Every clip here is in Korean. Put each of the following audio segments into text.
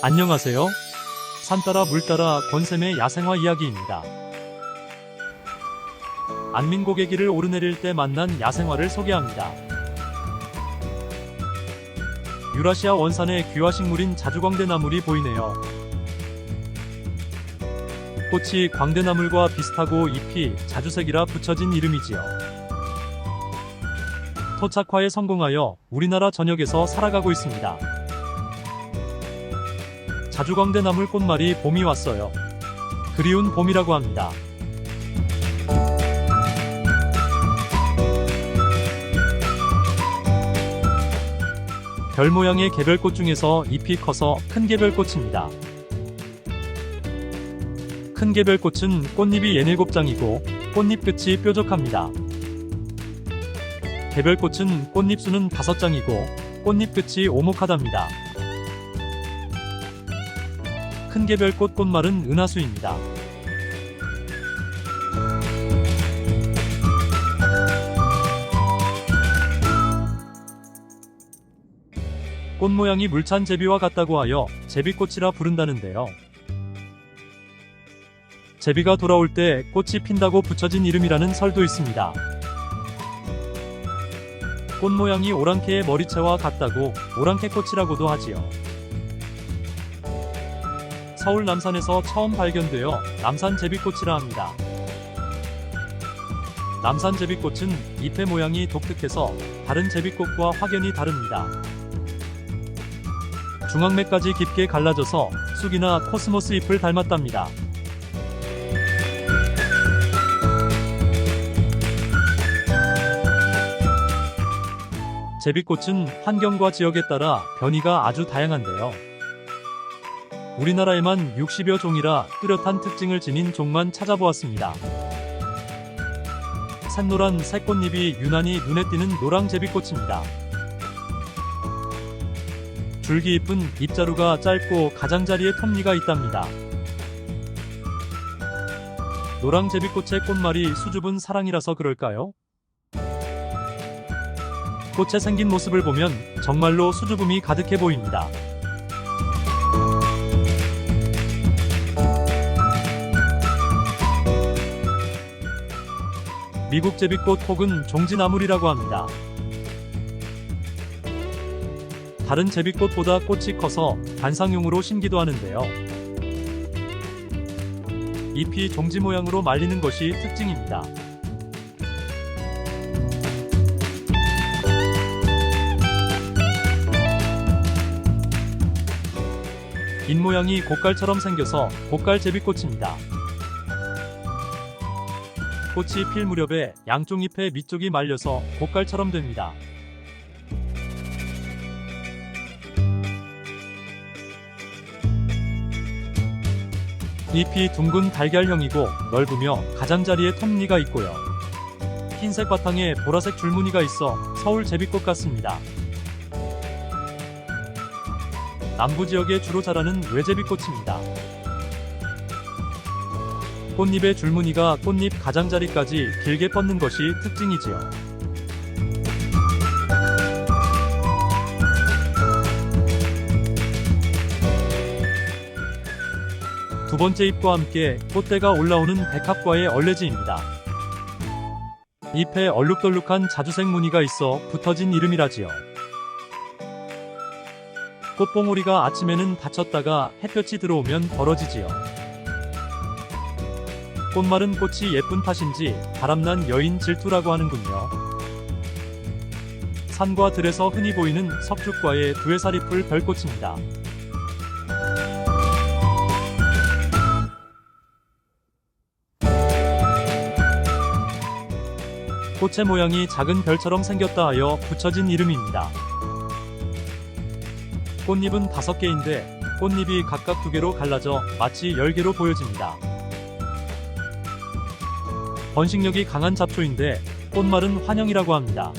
안녕하세요. 산 따라 물 따라 권샘의 야생화 이야기입니다. 안민고개길을 오르내릴 때 만난 야생화를 소개합니다. 유라시아 원산의 귀화식물인 자주광대나물이 보이네요. 꽃이 광대나물과 비슷하고 잎이 자주색이라 붙여진 이름이지요. 토착화에 성공하여 우리나라 전역에서 살아가고 있습니다. 자주광대 나물 꽃말이 봄이 왔어요. 그리운 봄이라고 합니다. 별 모양의 개별꽃 중에서 잎이 커서 큰 개별꽃입니다. 큰 개별꽃은 꽃잎이 예닐곱 장이고 꽃잎 끝이 뾰족합니다. 개별꽃은 꽃잎 수는 다섯 장이고 꽃잎 끝이 오목하답니다. 큰 개별꽃 꽃말은 은하수입니다. 꽃 모양이 물찬 제비와 같다고 하여 제비꽃이라 부른다는데요. 제비가 돌아올 때 꽃이 핀다고 붙여진 이름이라는 설도 있습니다. 꽃 모양이 오랑캐의 머리채와 같다고 오랑캐 꽃이라고도 하지요. 서울 남산에서 처음 발견되어 남산 제비꽃이라 합니다. 남산 제비꽃은 잎의 모양이 독특해서 다른 제비꽃과 확연히 다릅니다. 중앙매까지 깊게 갈라져서 쑥이나 코스모스 잎을 닮았답니다. 제비꽃은 환경과 지역에 따라 변이가 아주 다양한데요. 우리나라에만 60여 종이라 뚜렷한 특징을 지닌 종만 찾아보았습니다. 샛노란 새꽃잎이 유난히 눈에 띄는 노랑 제비꽃입니다. 줄기 잎은 잎자루가 짧고 가장자리에 톱니가 있답니다. 노랑 제비꽃의 꽃말이 수줍은 사랑이라서 그럴까요? 꽃에 생긴 모습을 보면 정말로 수줍음이 가득해 보입니다. 미국 제비꽃 혹은 종지나물이라고 합니다. 다른 제비꽃보다 꽃이 커서 관상용으로 심기도 하는데요. 잎이 종지 모양으로 말리는 것이 특징입니다. 잎 모양이 고깔처럼 생겨서 고깔 제비꽃입니다. 꽃이 필 무렵에 양쪽 잎의 밑쪽이 말려서 고깔처럼 됩니다. 잎이 둥근 달걀형이고 넓으며 가장자리에 톱니가 있고요. 흰색 바탕에 보라색 줄무늬가 있어 서울 제비꽃 같습니다. 남부 지역에 주로 자라는 외제비꽃입니다. 꽃잎의 줄무늬가 꽃잎 가장자리까지 길게 뻗는 것이 특징이지요. 두 번째 잎과 함께 꽃대가 올라오는 백합과의 얼레지입니다. 잎에 얼룩덜룩한 자주색 무늬가 있어 붙어진 이름이라지요. 꽃봉오리가 아침에는 닫혔다가 햇볕이 들어오면 벌어지지요. 꽃말은 꽃이 예쁜 탓인지 바람난 여인 질투라고 하는군요. 산과 들에서 흔히 보이는 석죽과의 두해살잎을 별꽃입니다. 꽃의 모양이 작은 별처럼 생겼다 하여 붙여진 이름입니다. 꽃잎은 다섯 개인데 꽃잎이 각각 두 개로 갈라져 마치 열 개로 보여집니다. 번식력이 강한 잡초인데 꽃말은 환영이라고 합니다.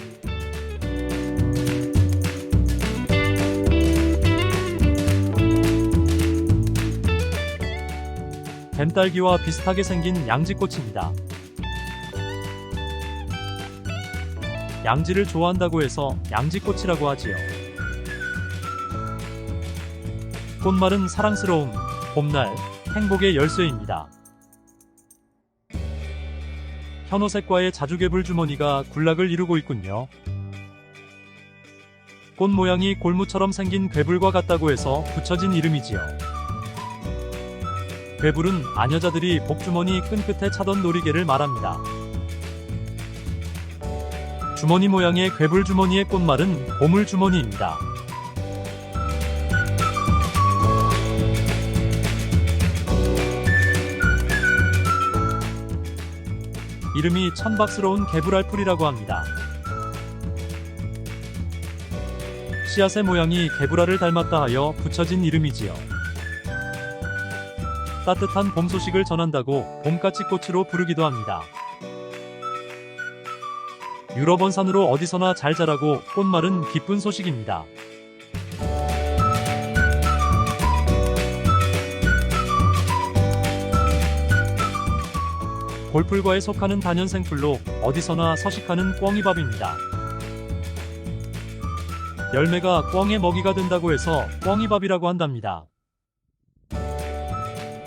뱀딸기와 비슷하게 생긴 양지꽃입니다. 양지를 좋아한다고 해서 양지꽃이라고 하지요. 꽃말은 사랑스러움, 봄날, 행복의 열쇠입니다. 현오색과의 자주개불 주머니가 군락을 이루고 있군요. 꽃 모양이 골무처럼 생긴 괴불과 같다고 해서 붙여진 이름이지요. 괴불은 아녀자들이 복주머니 끈끝에 차던 놀이개를 말합니다. 주머니 모양의 괴불 주머니의 꽃말은 보물 주머니입니다. 이름이 천박스러운 개불알풀이라고 합니다. 씨앗의 모양이 개불알을 닮았다 하여 붙여진 이름이지요. 따뜻한 봄 소식을 전한다고 봄까치꽃으로 부르기도 합니다. 유럽 원산으로 어디서나 잘 자라고 꽃말은 기쁜 소식입니다. 골풀과에 속하는 단연생 풀로 어디서나 서식하는 꿩이밥입니다. 열매가 꿩의 먹이가 된다고 해서 꿩이밥이라고 한답니다.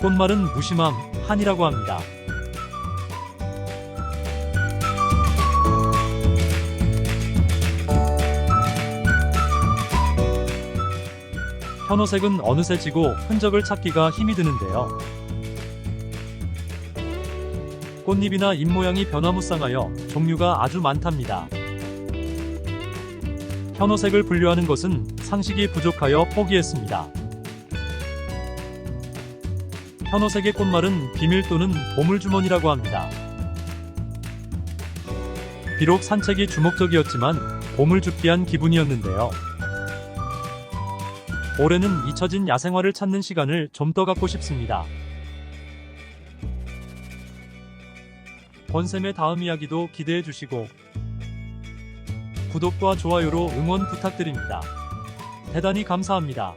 꽃말은 무심함, 한이라고 합니다. 현오색은 어느새 지고 흔적을 찾기가 힘이 드는데요. 꽃잎이나 잎 모양이 변화무쌍하여 종류가 아주 많답니다. 현오색을 분류하는 것은 상식이 부족하여 포기했습니다. 현오색의 꽃말은 비밀 또는 보물주머니라고 합니다. 비록 산책이 주목적이었지만 보물줍기한 기분이었는데요. 올해는 잊혀진 야생화를 찾는 시간을 좀 더 갖고 싶습니다. 권쌤의 다음 이야기도 기대해 주시고 구독과 좋아요로 응원 부탁드립니다. 대단히 감사합니다.